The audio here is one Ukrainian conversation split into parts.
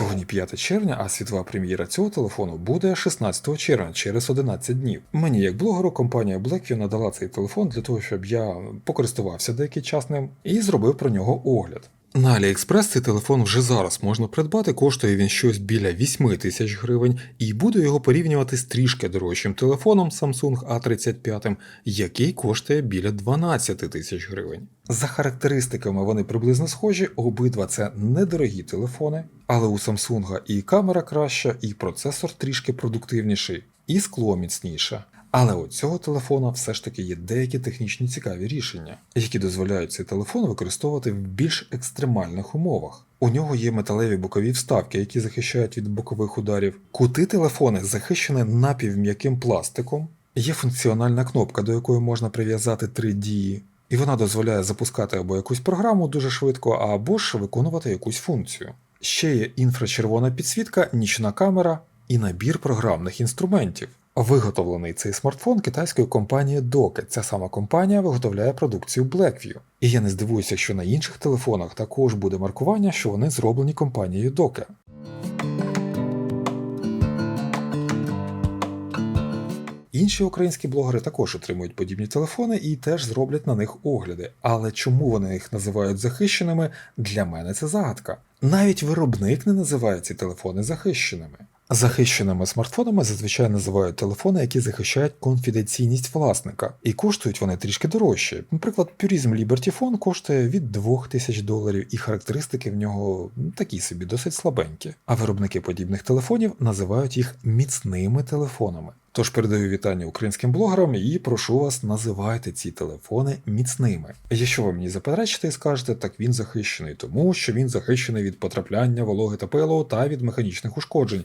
Сьогодні 5 червня, а світова прем'єра цього телефону буде 16 червня через 11 днів. Мені, як блогеру, компанія Blackview надала цей телефон для того, щоб я покористувався деякий час ним і зробив про нього огляд. На AliExpress цей телефон вже зараз можна придбати, коштує він щось біля 8 тисяч гривень, і буду його порівнювати з трішки дорожчим телефоном Samsung A35, який коштує біля 12 тисяч гривень. За характеристиками вони приблизно схожі, обидва це недорогі телефони, але у Samsung і камера краща, і процесор трішки продуктивніший, і скло міцніше. Але у цього телефона все ж таки є деякі технічні цікаві рішення, які дозволяють цей телефон використовувати в більш екстремальних умовах. У нього є металеві бокові вставки, які захищають від бокових ударів. Кути телефони захищені напівм'яким пластиком. Є функціональна кнопка, до якої можна прив'язати три дії, і вона дозволяє запускати або якусь програму дуже швидко, або ж виконувати якусь функцію. Ще є інфрачервона підсвітка, нічна камера і набір програмних інструментів. Виготовлений цей смартфон китайською компанією Doke. Ця сама компанія виготовляє продукцію Blackview. І я не здивуюся, якщо на інших телефонах також буде маркування, що вони зроблені компанією Doke. Інші українські блогери також отримують подібні телефони і теж зроблять на них огляди. Але чому вони їх називають захищеними, для мене це загадка. Навіть виробник не називає ці телефони захищеними. Захищеними смартфонами зазвичай називають телефони, які захищають конфіденційність власника, і коштують вони трішки дорожче. Наприклад, Purism Liberty Phone коштує від 2000 доларів, і характеристики в нього ну, такі собі досить слабенькі. А виробники подібних телефонів називають їх міцними телефонами. Тож передаю вітання українським блогерам і прошу вас, називайте ці телефони міцними. Якщо ви мені заперечите і скажете, так він захищений, тому що він захищений від потрапляння вологи та пилу та від механічних ушкоджень.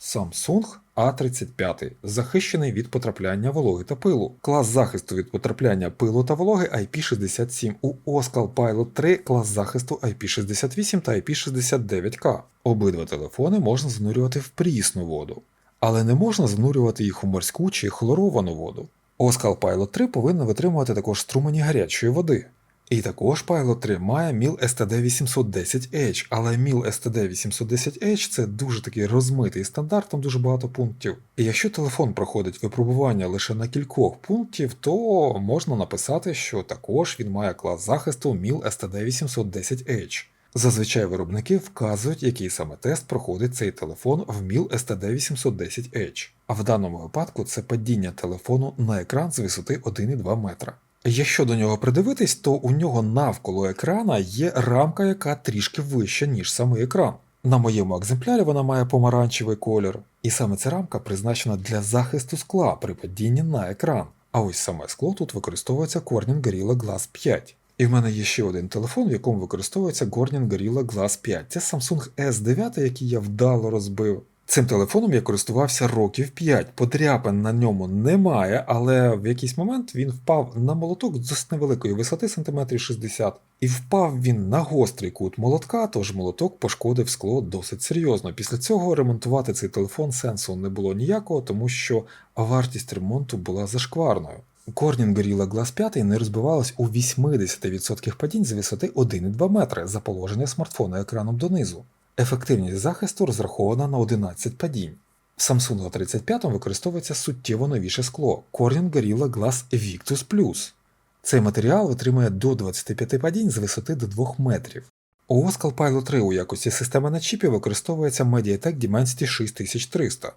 Samsung A35 захищений від потрапляння вологи та пилу. Клас захисту від потрапляння пилу та вологи IP67. У Oscal Pilot 3 клас захисту IP68 та IP69K. Обидва телефони можна занурювати в прісну воду, але не можна занурювати їх у морську чи хлоровану воду. Oscal Pilot 3 повинна витримувати також струмені гарячої води. І також Pilot 3 має MIL STD810H, але MIL STD810H це дуже такий розмитий стандарт, там дуже багато пунктів. І якщо телефон проходить випробування лише на кількох пунктів, то можна написати, що також він має клас захисту MIL STD810H. Зазвичай виробники вказують, який саме тест проходить цей телефон в MIL STD810H. А в даному випадку це падіння телефону на екран з висоти 1,2 метра. Якщо до нього придивитись, то у нього навколо екрана є рамка, яка трішки вища, ніж самий екран. На моєму екземплярі вона має помаранчевий колір, і саме ця рамка призначена для захисту скла при падінні на екран. А ось саме скло тут використовується Corning Gorilla Glass 5. І в мене є ще один телефон, в якому використовується Corning Gorilla Glass 5. Це Samsung S9, який я вдало розбив. Цим телефоном я користувався років 5. Подряпин на ньому немає, але в якийсь момент він впав на молоток з невеликої висоти сантиметрів 60. І впав він на гострий кут молотка, тож молоток пошкодив скло досить серйозно. Після цього ремонтувати цей телефон сенсу не було ніякого, тому що вартість ремонту була зашкварною. Corning Gorilla Glass 5 не розбивалась у 80% падінь з висоти 1,2 метри за положення смартфона екраном донизу. Ефективність захисту розрахована на 11 падінь. В Samsung 35 використовується суттєво новіше скло Corning Gorilla Glass Victus Plus. Цей матеріал витримує до 25 падінь з висоти до 2 метрів. У Oscal Pilot 3 у якості системи на чіпі використовується Mediatek Dimensity 6300.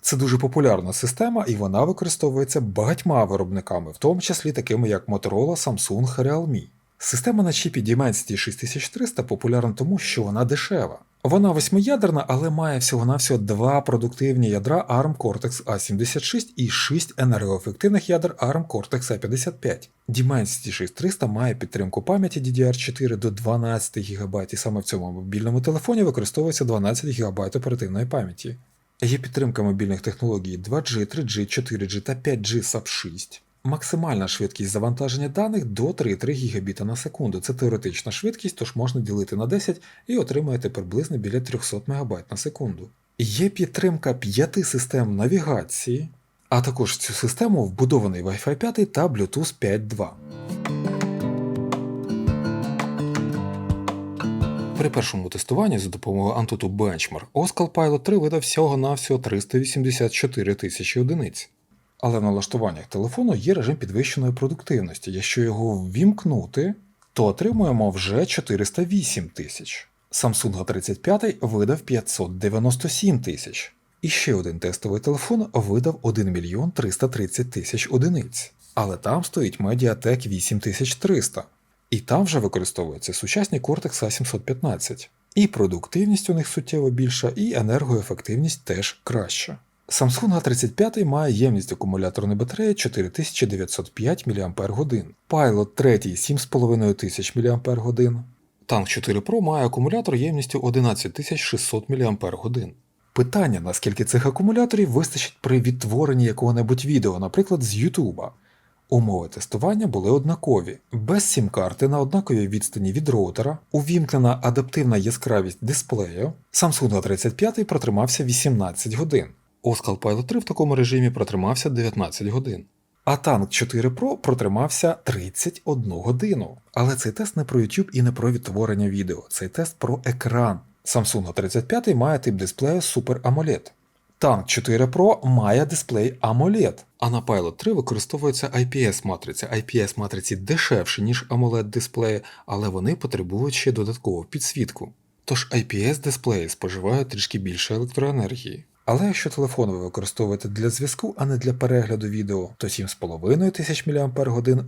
Це дуже популярна система, і вона використовується багатьма виробниками, в тому числі такими як Motorola, Samsung, Realme. Система на чіпі Dimensity 6300 популярна тому, що вона дешева. Вона восьмиядерна, але має всього-навсього два продуктивні ядра ARM Cortex A76 і 6 енергоефективних ядер ARM Cortex A55. Dimensity 6300 має підтримку пам'яті DDR4 до 12 ГБ, і саме в цьому мобільному телефоні використовується 12 ГБ оперативної пам'яті. Є підтримка мобільних технологій 2G, 3G, 4G та 5G SAP6. Максимальна швидкість завантаження даних до 3,3 Гбіта на секунду. Це теоретична швидкість, тож можна ділити на 10 і отримаєте приблизно біля 300 МБ на секунду. Є підтримка п'яти систем навігації, а також в цю систему вбудований Wi-Fi 5 та Bluetooth 5.2. При першому тестуванні за допомогою Antutu Benchmark Oscal Pilot 3 видав всього-навсього 384 тисячі одиниць. Але в налаштуваннях телефону є режим підвищеної продуктивності. Якщо його ввімкнути, то отримуємо вже 408 тисяч. Samsung 35 видав 597 тисяч. І ще один тестовий телефон видав 1 мільйон 330 тисяч одиниць. Але там стоїть Mediatek 8300. І там вже використовується сучасний Cortex A715. І продуктивність у них суттєво більша, і енергоефективність теж краща. Samsung A35 має ємність акумуляторної батареї 4905 мАч, Pilot 3 7500 мАч, Tank 4 Pro має акумулятор ємністю 11600 мАч. Питання, наскільки цих акумуляторів вистачить при відтворенні якого-небудь відео, наприклад, з YouTube. Умови тестування були однакові, без сім-карти на однаковій відстані від роутера, увімкнена адаптивна яскравість дисплею, Samsung A35 протримався 18 годин. Oscal Pilot 3 в такому режимі протримався 19 годин. А Tank 4 Pro протримався 31 годину. Але цей тест не про YouTube і не про відтворення відео, цей тест про екран. Samsung A35 має тип дисплею Super AMOLED. Tank 4 Pro має дисплей AMOLED, а на Pilot 3 використовується IPS-матриця. IPS-матриці дешевші, ніж AMOLED дисплеї, але вони потребують ще додаткову підсвітку. Тож IPS-дисплеї споживають трішки більше електроенергії. Але якщо телефон ви використовуєте для зв'язку, а не для перегляду відео, то 7,5 тисяч мАч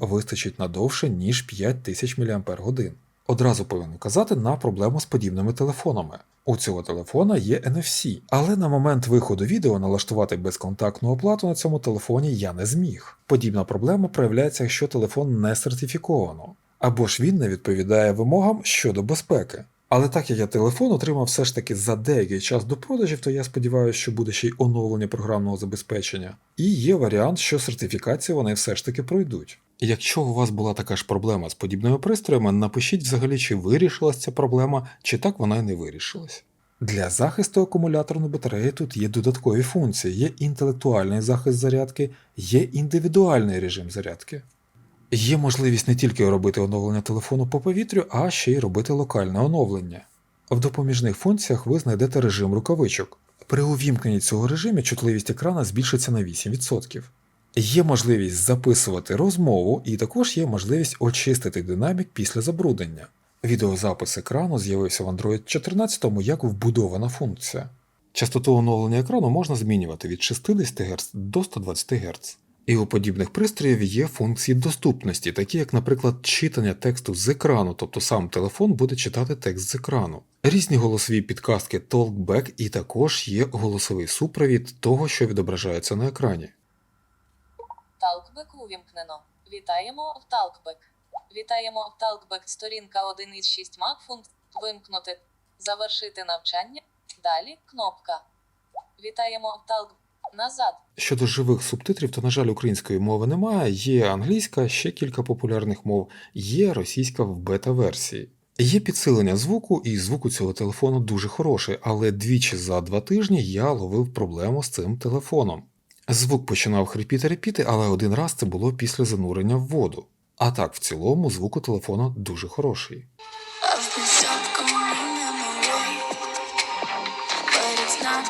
вистачить надовше, ніж 5000 мАч. Одразу повинен казати на проблему з подібними телефонами. У цього телефона є NFC, але на момент виходу відео налаштувати безконтактну оплату на цьому телефоні я не зміг. Подібна проблема проявляється, якщо телефон не сертифіковано, або ж він не відповідає вимогам щодо безпеки. Але так як я телефон отримав все ж таки за деякий час до продажів, то я сподіваюся, що буде ще й оновлення програмного забезпечення. І є варіант, що сертифікацію вони все ж таки пройдуть. Якщо у вас була така ж проблема з подібними пристроями, напишіть взагалі, чи вирішилась ця проблема, чи так вона й не вирішилась. Для захисту акумуляторної батареї тут є додаткові функції, є інтелектуальний захист зарядки, є індивідуальний режим зарядки. Є можливість не тільки робити оновлення телефону по повітрю, а ще й робити локальне оновлення. В допоміжних функціях ви знайдете режим рукавичок. При увімкненні цього режиму чутливість екрана збільшиться на 8%. Є можливість записувати розмову, і також є можливість очистити динамік після забруднення. Відеозапис екрану з'явився в Android 14 як вбудована функція. Частоту оновлення екрану можна змінювати від 60 Гц до 120 Гц. І у подібних пристроїв є функції доступності, такі як, наприклад, читання тексту з екрану, тобто сам телефон буде читати текст з екрану. Різні голосові підказки Talkback і також є голосовий супровід того, що відображається на екрані. Талкбек увімкнено. Вітаємо в Талкбек. Вітаємо в Талкбек. Сторінка 1 із 6 функцій. Вимкнути. Завершити навчання. Далі кнопка. Вітаємо в Талкбек. Назад. Щодо живих субтитрів, то, на жаль, української мови немає, є англійська, ще кілька популярних мов, є російська в бета-версії. Є підсилення звуку, і звук у цього телефону дуже хороший, але двічі за два тижні я ловив проблему з цим телефоном. Звук починав хрипіти репіти, але один раз це було після занурення в воду. А так, в цілому, звук у телефона дуже хороший.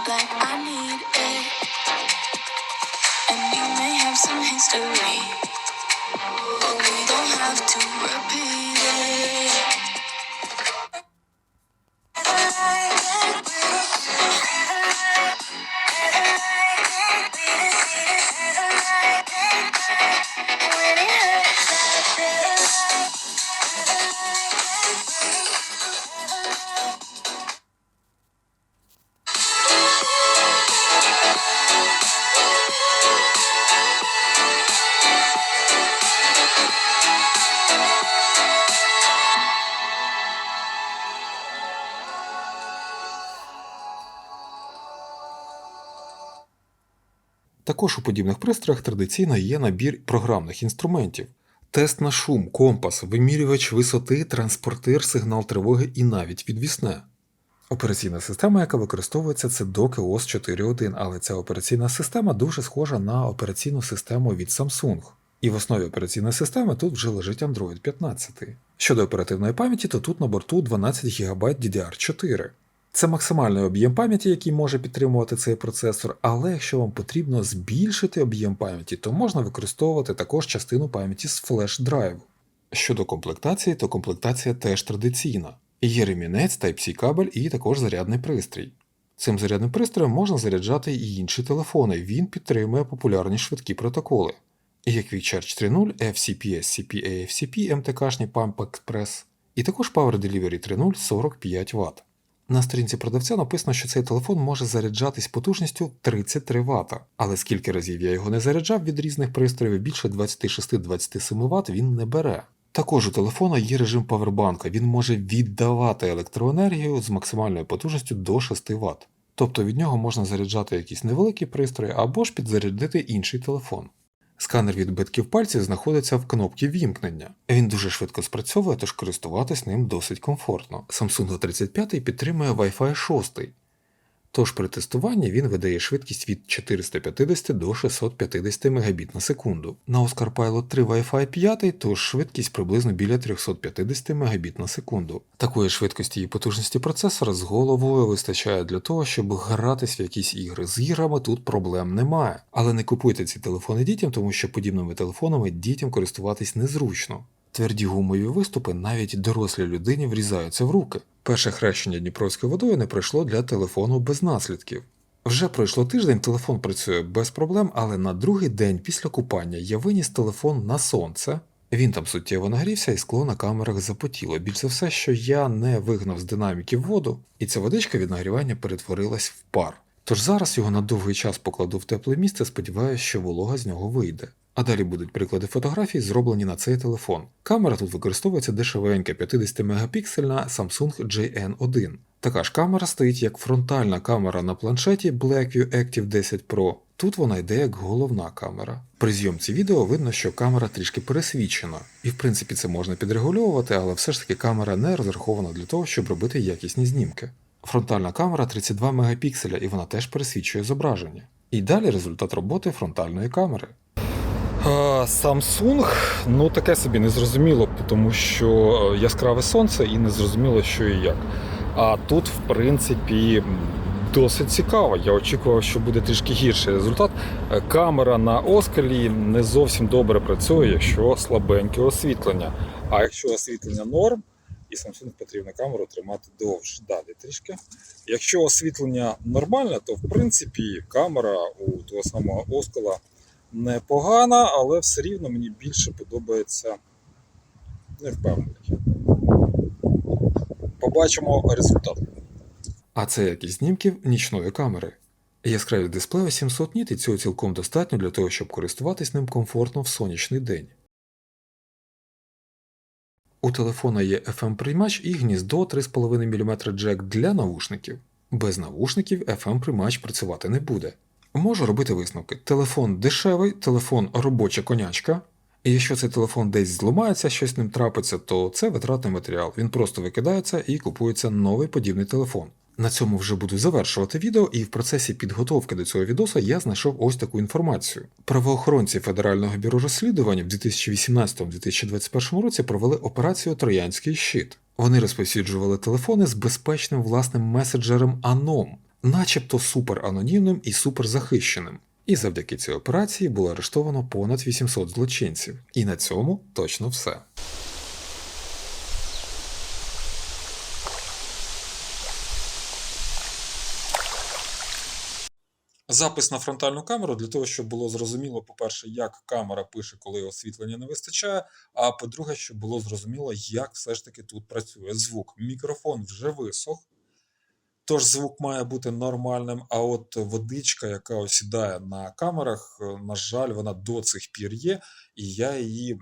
Like I need history, but we don't have to repeat Також у подібних пристроях традиційно є набір програмних інструментів. Тест на шум, компас, вимірювач висоти, транспортир, сигнал тривоги і навіть відвісне. Операційна система, яка використовується, це Dock OS 4.1, але ця операційна система дуже схожа на операційну систему від Samsung. І в основі операційної системи тут вже лежить Android 15. Щодо оперативної пам'яті, то тут на борту 12 ГБ DDR4. Це максимальний об'єм пам'яті, який може підтримувати цей процесор, але якщо вам потрібно збільшити об'єм пам'яті, то можна використовувати також частину пам'яті з флеш-драйву. Щодо комплектації, то комплектація теж традиційна. Є ремінець Type-C кабель і також зарядний пристрій. Цим зарядним пристроєм можна заряджати і інші телефони, він підтримує популярні швидкі протоколи, як VCharge 3.0, FCPS, CP, AFCP, MTK-шні Pump Express, і також Power Delivery 3.0 45 Вт. На сторінці продавця написано, що цей телефон може заряджатись потужністю 33 Вт, але скільки разів я його не заряджав від різних пристроїв, більше 26-27 Вт він не бере. Також у телефона є режим павербанка, він може віддавати електроенергію з максимальною потужністю до 6 Вт. Тобто від нього можна заряджати якісь невеликі пристрої або ж підзарядити інший телефон. Сканер відбитків пальців знаходиться в кнопці вімкнення. Він дуже швидко спрацьовує, тож користуватись ним досить комфортно. Samsung 35 підтримує Wi-Fi 6. Тож при тестуванні він видає швидкість від 450 до 650 Мбіт на секунду. На Oscar Pilot 3 Wi-Fi 5, тож швидкість приблизно біля 350 Мбіт на секунду. Такої швидкості і потужності процесора з головою вистачає для того, щоб гратись в якісь ігри. З іграми тут проблем немає. Але не купуйте ці телефони дітям, тому що подібними телефонами дітям користуватись незручно. Тверді гумові виступи навіть дорослій людині врізаються в руки. Перше хрещення Дніпровською водою не пройшло для телефону без наслідків. Вже пройшло тиждень, телефон працює без проблем, але на другий день після купання я виніс телефон на сонце. Він там суттєво нагрівся і скло на камерах запотіло. Більше все, що я не вигнав з динаміків воду, і ця водичка від нагрівання перетворилась в пар. Тож зараз його на довгий час покладу в тепле місце, сподіваюся, що волога з нього вийде. А далі будуть приклади фотографій, зроблені на цей телефон. Камера тут використовується дешевенька 50 мегапіксельна Samsung JN1. Така ж камера стоїть як фронтальна камера на планшеті Blackview Active 10 Pro. Тут вона йде як головна камера. При зйомці відео видно, що камера трішки пересвічена, і в принципі це можна підрегульовувати, але все ж таки камера не розрахована для того, щоб робити якісні знімки. Фронтальна камера 32 мегапікселя і вона теж пересвічує зображення. І далі результат роботи фронтальної камери. Samsung, ну таке собі незрозуміло, тому що е, яскраве сонце і незрозуміло, що і як. А тут, в принципі, досить цікаво. Я очікував, що буде трішки гірший результат. Е, Камера на оскалі не зовсім добре працює, якщо слабеньке освітлення. А якщо освітлення норм, і Samsung потрібно камеру тримати довше далі трішки. Якщо освітлення нормальне, то в принципі камера у того самого оскала непогана, але все рівно мені більше подобається невпевнений. Побачимо результат. А це якість знімків нічної камери. Яскравість дисплею 700 ніт і цього цілком достатньо для того, щоб користуватись ним комфортно в сонячний день. У телефона є FM-приймач і гніздо 3,5 мм джек для навушників. Без навушників FM-приймач працювати не буде. Можу робити висновки. Телефон дешевий, телефон робоча конячка. І якщо цей телефон десь зламається, щось з ним трапиться, то це витратний матеріал. Він просто викидається і купується новий подібний телефон. На цьому вже буду завершувати відео, і в процесі підготовки до цього відоса я знайшов ось таку інформацію. Правоохоронці Федерального бюро розслідувань в 2018-2021 році провели операцію Троянський щит. Вони розповсюджували телефони з безпечним власним меседжером Anom, начебто суперанонімним і суперзахищеним. І завдяки цій операції було арештовано понад 800 злочинців. І на цьому точно все. Запис на фронтальну камеру для того, щоб було зрозуміло, по-перше, як камера пише, коли освітлення не вистачає. А по-друге, щоб було зрозуміло, як все ж таки тут працює звук. Мікрофон вже висох, тож звук має бути нормальним. А от водичка, яка осідає на камерах, е, на жаль, вона до цих пір є, і я її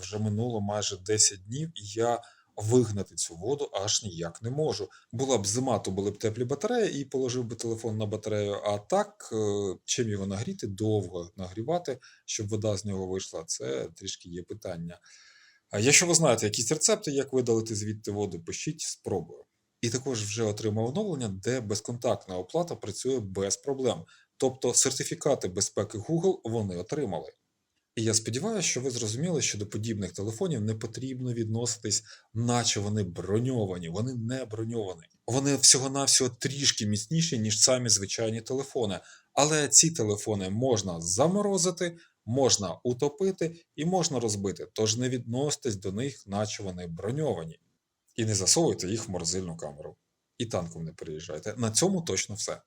вже минуло майже 10 днів, і я вигнати цю воду аж ніяк не можу. Була б зима, то були б теплі батареї, і положив би телефон на батарею. А так, е, чим його нагріти, довго нагрівати, щоб вода з нього вийшла, це трішки є питання. Якщо ви знаєте якісь рецепти, як видалити звідти воду, пишіть, спробую. І також вже отримав оновлення, де безконтактна оплата працює без проблем. Тобто сертифікати безпеки Google вони отримали. І я сподіваюся, що ви зрозуміли, що до подібних телефонів не потрібно відноситись, наче вони броньовані. Вони не броньовані. Вони всього-навсього трішки міцніші, ніж самі звичайні телефони. Але ці телефони можна заморозити, можна утопити і можна розбити. Тож не відноситесь до них, наче вони броньовані. І не засовуйте їх в морозильну камеру. І танком не переїжджайте. На цьому точно все.